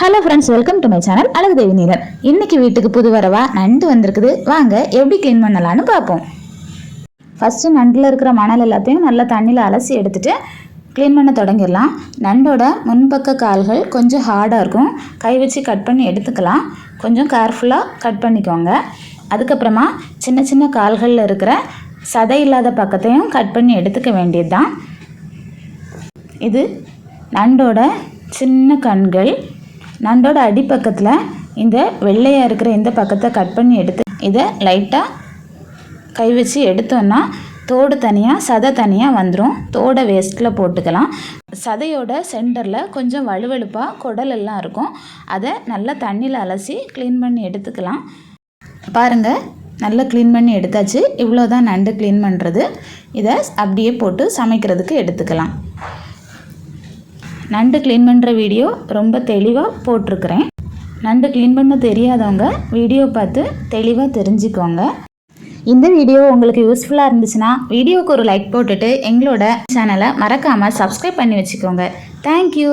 Hello friends welcome to my channel Azhagu Devi Neelan இன்னைக்கு வீட்டுக்கு புது வரவா? நண்டு வந்திருக்குது. வாங்க எப்படி க்ளீன் பண்ணலான்னு பார்ப்போம். ஃபஸ்ட்டு நண்டில் இருக்கிற மணல் எல்லாத்தையும் நல்லா தண்ணியில் அலசி எடுத்துட்டு க்ளீன் பண்ண தொடங்கிடலாம். நண்டோட முன்பக்க கால்கள் கொஞ்சம் ஹார்டாக இருக்கும். கை வச்சு கட் பண்ணி எடுத்துக்கலாம். கொஞ்சம் கேர்ஃபுல்லாக கட் பண்ணிக்கோங்க. அதுக்கப்புறமா சின்ன சின்ன கால்களில் இருக்கிற சதை இல்லாத பக்கத்தையும் கட் பண்ணி எடுத்துக்க வேண்டியது தான் இது நண்டோட சின்ன கண்கள் நண்டோட அடிப்பக்கத்தில் இந்த வெள்ளையாக இருக்கிற இந்த பக்கத்தை கட் பண்ணி எடுத்து இதை லைட்டாக கை வச்சு எடுத்தோன்னா தோடு தனியாக சதை தனியாக வந்துடும் தோடை வேஸ்ட்டில் போட்டுக்கலாம். சதையோட சென்டரில் கொஞ்சம் வலுவழுப்பாக குடல் எல்லாம் இருக்கும். அதை நல்லா தண்ணியில் அலசி க்ளீன் பண்ணி எடுத்துக்கலாம். பாருங்கள் நல்லா க்ளீன் பண்ணி எடுத்தாச்சு. இவ்வளோ தான் நண்டு க்ளீன் பண்ணுறது இதை அப்படியே போட்டு சமைக்கிறதுக்கு எடுத்துக்கலாம். நண்டு க்ளீன் பண்ணுற வீடியோ ரொம்ப தெளிவாக போட்டிருக்கிறேன். நண்டு க்ளீன் பண்ண தெரியாதவங்க வீடியோ பார்த்து தெளிவாக தெரிஞ்சுக்கோங்க. இந்த வீடியோ உங்களுக்கு யூஸ்ஃபுல்லாக இருந்துச்சுன்னா வீடியோவுக்கு ஒரு லைக் போட்டுட்டு எங்களோட சேனலை மறக்காமல் சப்ஸ்கிரைப் பண்ணி வச்சுக்கோங்க. தேங்க்யூ